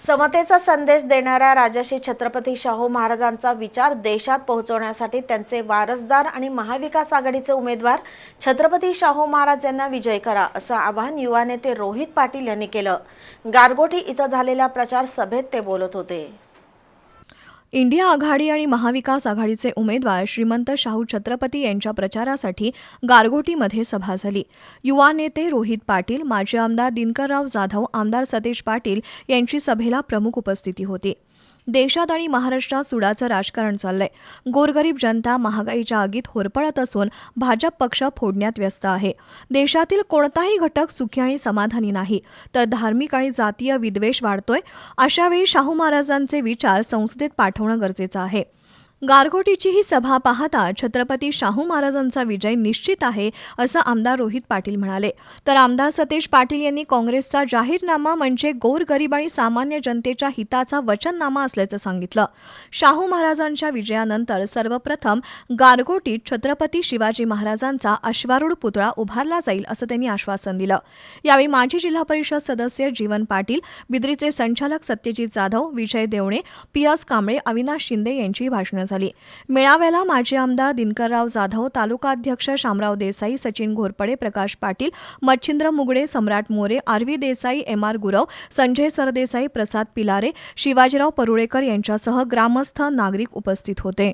समतेचा संदेश देणाऱ्या राजर्षी छत्रपती शाहू महाराजांचा विचार देशात पोहोचवण्यासाठी त्यांचे वारसदार आणि महाविकास आघाडीचे उमेदवार छत्रपती शाहू महाराज यांना विजय करा असं आवाहन युवा नेते रोहित पाटील यांनी केलं. गारगोटी इथं झालेल्या प्रचार सभेत ते बोलत होते. इंडिया आघाडी आणि महाविकास आघाडीचे उमेदवार श्रीमंत शाहू छत्रपती यांच्या प्रचारासाठी गारगोटीमध्ये सभा झाली. युवा नेते रोहित पाटील माजी आमदार दिनकरराव जाधव आमदार सतेज पाटील यांची सभेला प्रमुख उपस्थिती होती. देशात आणि महाराष्ट्रात सुडाचं राजकारण चाललंय. गोरगरीब जनता महागाईच्या आगीत होरपळत असून भाजप पक्ष फोडण्यात व्यस्त आहे. देशातील कोणताही घटक सुखी आणि समाधानी नाही. तर धार्मिक आणि जातीय विद्वेष वाढतोय. अशावेळी शाहू महाराजांचे विचार संसदेत पाठवणं गरजेचं आहे. गारगोटीची ही सभा पाहता छत्रपती शाहू महाराजांचा विजय निश्चित आहे असं आमदार रोहित पाटील म्हणाले. तर आमदार सतेज पाटील यांनी काँग्रेसचा जाहीरनामा म्हणजे गोरगरीब आणि सामान्य जनतेच्या हिताचा वचननामा असल्याचं सांगितलं. शाहू महाराजांच्या विजयानंतर सर्वप्रथम गारगोटीत छत्रपती शिवाजी महाराजांचा अश्वारूढ पुतळा उभारला जाईल असं त्यांनी आश्वासन दिलं. यावेळी माजी जिल्हा परिषद सदस्य जीवन पाटील बिद्रीचे संचालक सत्यजित जाधव विजय देवणे पियास कांबळे अविनाश शिंदे यांची भाषणं झाली. मेळाव्याला माजी आमदार दिनकरराव जाधव तालुकाध्यक्ष Shamrao Desai Sachin Ghorpade Prakash Patil Machhindra Mugade Samrat More RV Desai M R Gurav Sanjay Sardesai Prasad Pilare Shivajirao Parulekar यांच्यासह ग्रामस्थ नागरिक उपस्थित होते.